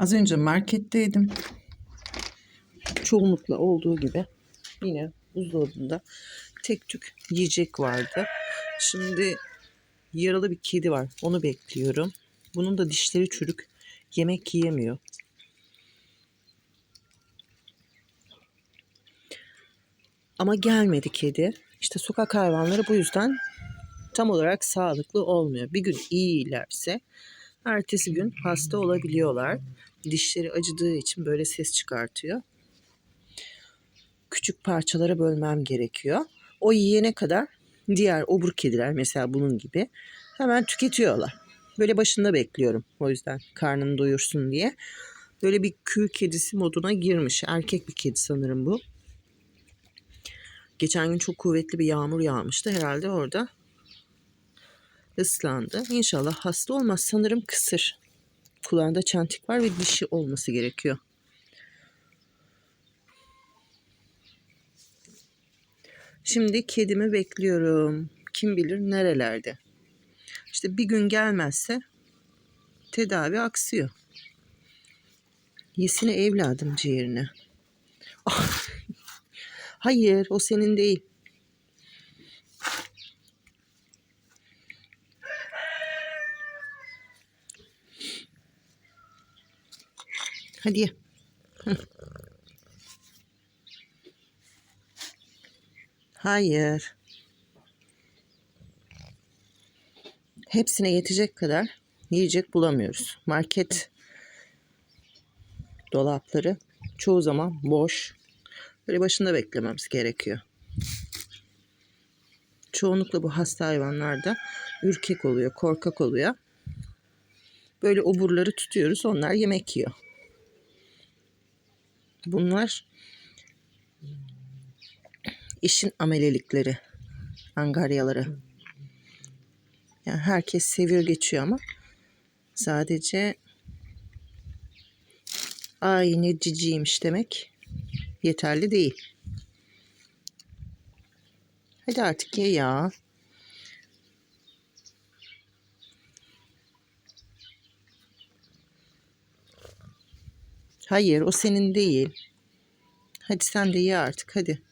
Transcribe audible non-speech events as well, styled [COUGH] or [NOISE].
Az önce marketteydim. Çoğunlukla olduğu gibi yine buzdolabında tek tük yiyecek vardı. Şimdi yaralı bir kedi var. Onu bekliyorum. Bunun da dişleri çürük. Yemek yiyemiyor. Ama gelmedi kedi. İşte sokak hayvanları bu yüzden tam olarak sağlıklı olmuyor. Bir gün iyilerse ertesi gün hasta olabiliyorlar. Dişleri acıdığı için böyle ses çıkartıyor. Küçük parçalara bölmem gerekiyor. O yiyene kadar diğer obur kediler mesela bunun gibi hemen tüketiyorlar. Böyle başında bekliyorum o yüzden karnını doyursun diye. Böyle bir kül kedisi moduna girmiş. Erkek bir kedi sanırım bu. Geçen gün çok kuvvetli bir yağmur yağmıştı. Herhalde orada ıslandı. İnşallah hasta olmaz. Sanırım kısır. Kulağında çentik var ve dişi olması gerekiyor. Şimdi kedimi bekliyorum. Kim bilir nerelerde. İşte bir gün gelmezse tedavi aksıyor. Yesine evladım ciğerini. Ah. [LAUGHS] Hayır o senin değil. Hadi ye. Hayır. Hepsine yetecek kadar yiyecek bulamıyoruz. Market dolapları çoğu zaman boş. Böyle başında beklememiz gerekiyor. Çoğunlukla bu hasta hayvanlarda ürkek oluyor, korkak oluyor. Böyle oburları tutuyoruz, onlar yemek yiyor. Bunlar işin amelelikleri, angaryaları. Yani herkes seviyor geçiyor ama sadece ay ne ciciymiş demek yeterli değil. Hadi artık ye ya. Hayır o senin değil. Hadi sen de ye artık hadi.